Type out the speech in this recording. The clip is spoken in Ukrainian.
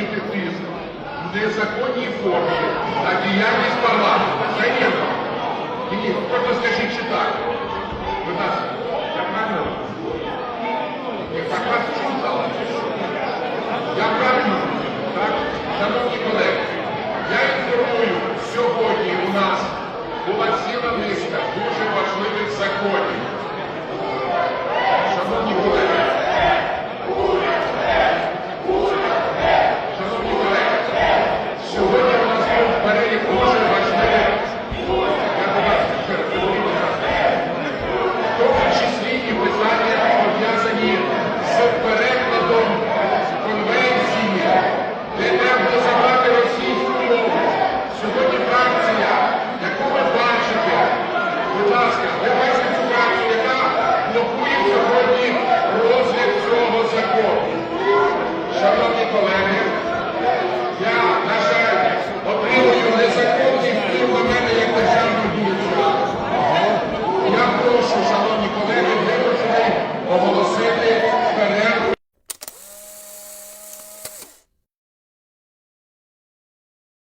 антитез в незаконній формі на діяльність парламенту. Це вірно. Ні, ні, просто скажіть, чи так.